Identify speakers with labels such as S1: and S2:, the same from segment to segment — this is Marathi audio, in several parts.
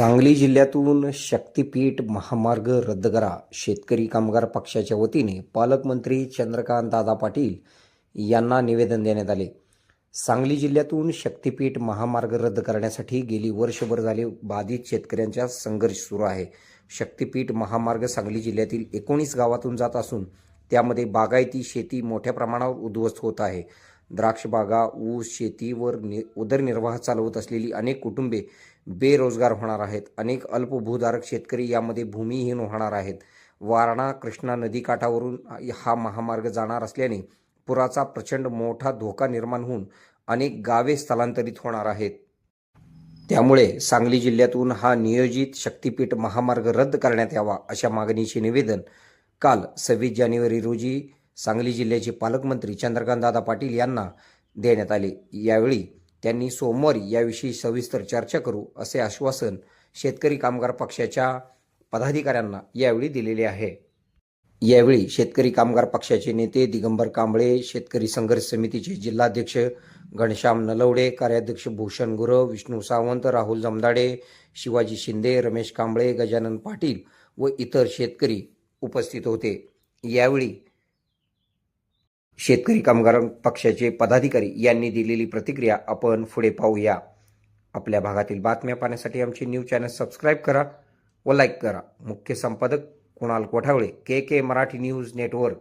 S1: सांगली जिल्ह्यातून शक्तीपीठ महामार्ग रद्द करा. शेतकरी कामगार पक्षाच्या वतीने पालकमंत्री चंद्रकांत दादा पाटील यांना निवेदन देण्यात आले. सांगली जिल्ह्यातून शक्तीपीठ महामार्ग रद्द करण्यासाठी गेली वर्षभर झाले बाधित शेतकऱ्यांचा संघर्ष सुरू आहे. शक्तीपीठ महामार्ग सांगली जिल्ह्यातील एकोणीस गावातून जात असून त्यामध्ये बागायती शेती मोठ्या प्रमाणावर उद्ध्वस्त होत आहे. द्राक्षबागा ऊस शेतीवर नि उदरनिर्वाह चालवत असलेली अनेक कुटुंबे बेरोजगार होणार आहेत. अनेक अल्पभूधारक शेतकरी यामध्ये भूमिहीन होणार आहेत. वारणा कृष्णा नदीकाठावरून हा महामार्ग जाणार असल्याने पुराचा प्रचंड मोठा धोका निर्माण होऊन अनेक गावे स्थलांतरित होणार आहेत. त्यामुळे सांगली जिल्ह्यातून हा नियोजित शक्तीपीठ महामार्ग रद्द करण्यात यावा अशा मागणीचे निवेदन काल सव्वीस जानेवारी रोजी सांगली जिल्ह्याचे पालकमंत्री चंद्रकांतदादा पाटील यांना देण्यात आले. यावेळी त्यांनी सोमवारी याविषयी सविस्तर चर्चा करू असे आश्वासन शेतकरी कामगार पक्षाच्या पदाधिकाऱ्यांना यावेळी दिलेले आहे. यावेळी शेतकरी कामगार पक्षाचे नेते दिगंबर कांबळे शेतकरी संघर्ष समितीचे जिल्हाध्यक्ष घनश्याम नलवडे कार्याध्यक्ष भूषण गुरव विष्णू सावंत राहुल जमदाडे शिवाजी शिंदे रमेश कांबळे गजानन पाटील व इतर शेतकरी उपस्थित होते. यावेळी शेतकरी कामगार पक्षाचे पदाधिकारी यांनी दिलेली प्रतिक्रिया आपण पुढे पाहूया. आपल्या भागातील बातम्या पाहण्यासाठी आमचे न्यूज चॅनल सबस्क्राईब करा व लाईक करा. मुख्य संपादक Kunal Kothawale K K Marathi news network.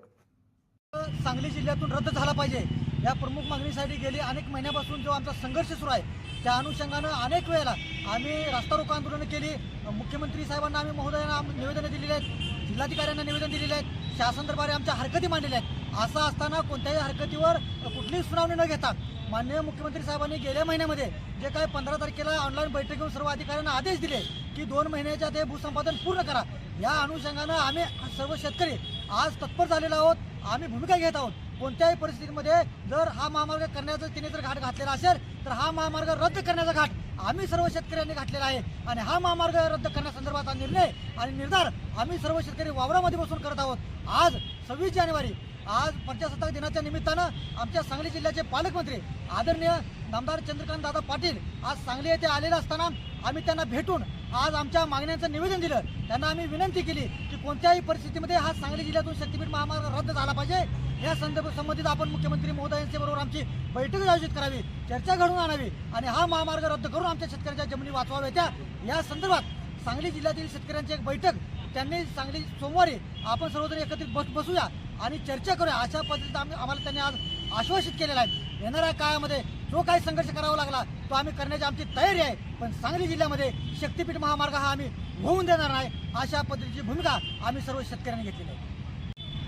S2: Sangli जिल्ह्यातून रद्द झाला पाहिजे. या प्रमुख मागणीसाठी गेली अनेक महिन्यापासून जो आमचा संघर्ष सुरू आहे त्या अनुषंगानं अनेक वेळेला आम्ही रास्ता रोको आंदोलनं केली. मुख्यमंत्री साहेबांना आम्ही महोदयांना निवेदनं दिलेली आहेत जिल्हाधिकाऱ्यांना निवेदन दिलेले आहेत शासन दरबारी आमच्या हरकती मांडलेल्या आहेत. असं असताना कोणत्याही हरकतीवर कुठलीच सुनावणी न घेता माननीय मुख्यमंत्री साहेबांनी गेल्या महिन्यामध्ये जे काय पंधरा तारखेला ऑनलाईन बैठक घेऊन सर्व अधिकाऱ्यांना आदेश दिले की दोन महिन्याच्या ते भूसंपादन पूर्ण करा. या अनुषंगानं आम्ही सर्व शेतकरी आज तत्पर झालेलो आहोत. आम्ही भूमिका घेत आहोत. कोणत्याही परिस्थितीमध्ये जर हा महामार्ग करण्याचा तिने जर घाट घातलेला असेल तर हा महामार्ग रद्द करण्याचा घाट आम्ही सर्व शेतकऱ्यांनी घातलेला आहे. आणि हा महामार्ग रद्द करण्यासंदर्भात निर्णय आणि निर्धार आम्ही सर्व शेतकरी वावरामध्ये बसून करत आहोत. आज सव्वीस जानेवारी आज प्रजासत्ताक दिनाच्या निमित्तानं आमच्या सांगली जिल्ह्याचे पालकमंत्री आदरणीय नामदार चंद्रकांत दादा पाटील आज सांगली येथे आलेले असताना आम्ही त्यांना भेटून आज आमच्या मागण्यांचं निवेदन दिलं. त्यांना आम्ही विनंती केली की कोणत्याही परिस्थितीमध्ये हा सांगली जिल्ह्यातून शक्तीपीठ महामार्ग रद्द झाला पाहिजे. या संदर्भ संबंधित आपण मुख्यमंत्री महोदयांच्या बरोबर आमची बैठक आयोजित करावी चर्चा घडवून आणावी आणि हा महामार्ग रद्द करून आमच्या शेतकऱ्यांच्या जमिनी वाचवाव्या त्या या संदर्भात सांगली जिल्ह्यातील शेतकऱ्यांची एक बैठक. त्यांनी सांगली सोमवारी आपण सर्वजण एकत्रित बस बसूया. आणि चर्चा करूया. अशा पद्धतीत आम्ही आम्हाला त्यांनी आज आश्वासित केलेलं आहे. येणाऱ्या काळामध्ये जो काही संघर्ष करावा लागला तो आम्ही करण्याची आमची तयारी आहे. पण सांगली जिल्ह्यामध्ये शक्तीपीठ महामार्ग हा आम्ही होऊन देणार नाही अशा पद्धतीची भूमिका आम्ही सर्व शेतकऱ्यांनी घेतलेली आहे.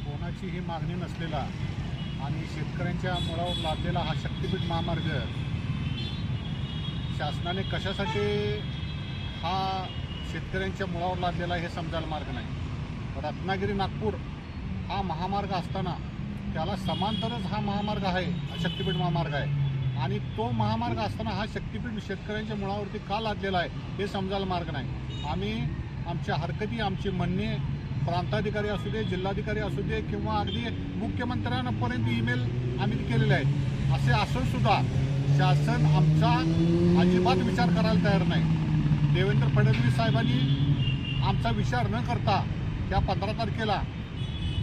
S3: कोणाची ही मागणी नसलेला आणि शेतकऱ्यांच्या मुळावर लादलेला हा शक्तीपीठ महामार्ग शासनाने कशासाठी हा शेतकऱ्यांच्या मुळावर लादलेला हे समजायला मार्ग नाही. रत्नागिरी नागपूर हा महामार्ग असताना त्याला समांतरच हा महामार्ग आहे हा शक्तीपीठ महामार्ग आहे. आणि तो महामार्ग असताना हा शक्तीपीठ शेतकऱ्यांच्या मुळावरती का लादलेला आहे हे समजायला मार्ग नाही. आम्ही आमच्या हरकती आमची म्हणणे प्रांताधिकारी असू दे जिल्हाधिकारी असू दे किंवा अगदी मुख्यमंत्र्यांपर्यंत ईमेल आम्ही केलेले आहेत. असे असून सुद्धा शासन आमचा अजिबात विचार करायला तयार नाही. देवेंद्र फडणवीस साहेबांनी आमचा विचार न करता त्या पंधरा तारखेला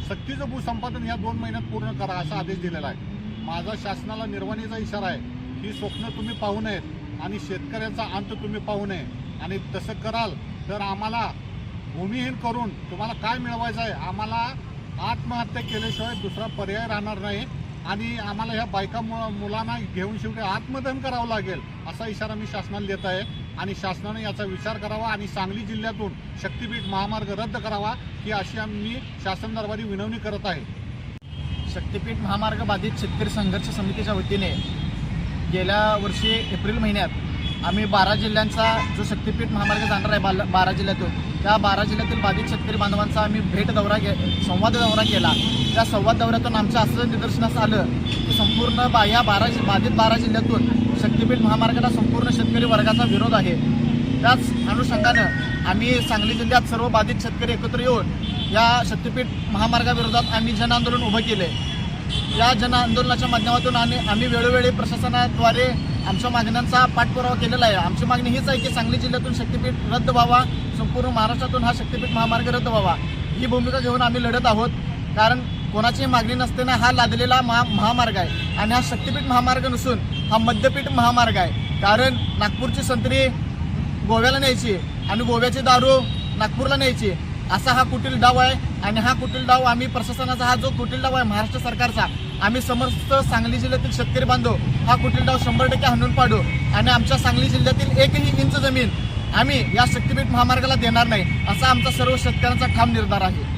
S3: सक्तीचं भूसंपादन ह्या दोन महिन्यात पूर्ण करा असा आदेश दिलेला आहे. माझा शासनाला निर्वाणीचा इशारा आहे ही स्वप्न तुम्ही पाहू नयेत आणि शेतकऱ्याचा अंत तुम्ही पाहू नये. आणि तसं कराल तर आम्हाला भूमिहीन करून तुम्हाला काय मिळवायचं आहे? आम्हाला आत्महत्या केल्याशिवाय दुसरा पर्याय राहणार नाही आणि आम्हाला ह्या बायका मुलांना घेऊन शेवटी आत्मदहन करावं लागेल असा इशारा मी शासनाला देत आहे. आणि शासनाने याचा विचार करावा आणि सांगली जिल्ह्यातून शक्तीपीठ महामार्ग रद्द करावा ही अशी आम्ही शासन दरबारी विनवणी करत आहे.
S4: शक्तीपीठ महामार्ग बाधित शेतकरी संघर्ष समितीच्या वतीने गेल्या वर्षी एप्रिल महिन्यात आम्ही बारा जिल्ह्यांचा जो शक्तीपीठ महामार्ग जाणार आहे बाला बारा जिल्ह्यातून त्या बारा जिल्ह्यातील बाधित शेतकरी बांधवांचा आम्ही भेट दौरा घे संवाद दौरा केला. त्या संवाद दौऱ्यातून आमच्या असं निदर्शनास आलं की संपूर्ण बा या बारा जि- बाधित बारा जिल्ह्यातून शक्तीपीठ महामार्गाला संपूर्ण शेतकरी वर्गाचा विरोध आहे. त्याच अनुषंगानं आम्ही सांगली जिल्ह्यात सर्व बाधित शेतकरी एकत्र येऊन या शक्तीपीठ महामार्गाविरोधात आम्ही जन आंदोलन उभं केले. या जन आंदोलनाच्या माध्यमातून आणि आम्ही वेळोवेळी प्रशासनाद्वारे आमच्या मागण्यांचा पाठपुरावा केलेला आहे. आमची मागणी हीच आहे की सांगली जिल्ह्यातून शक्तीपीठ रद्द व्हावा. संपूर्ण महाराष्ट्रातून हा शक्तीपीठ महामार्ग रद्द व्हावा. ही भूमिका घेऊन आम्ही लढत आहोत. कारण कोणाची मागणी नसताना हा लादलेला महा महामार्ग आहे. आणि हा शक्तीपीठ महामार्ग नसून हा मध्यपीठ महामार्ग आहे. कारण नागपूरची संत्री गोव्याला न्यायची आणि गोव्याची दारू नागपूरला न्यायची. असा हा कुटील डाव आहे आणि हा कुटील डाव आम्ही प्रशासनाचा हा जो कुटील डाव आहे महाराष्ट्र सरकारचा आम्ही समस्त सांगली जिल्ह्यातील शेतकरी बांधव हा कुटील डाव शंभर टक्के हाणून पाडू आणि आमच्या सांगली जिल्ह्यातील एकही इंच जमीन आम्ही या शक्तीपीठ महामार्गाला देणार नाही असा आमचा सर्व शेतकऱ्यांचा ठाम निर्धार आहे.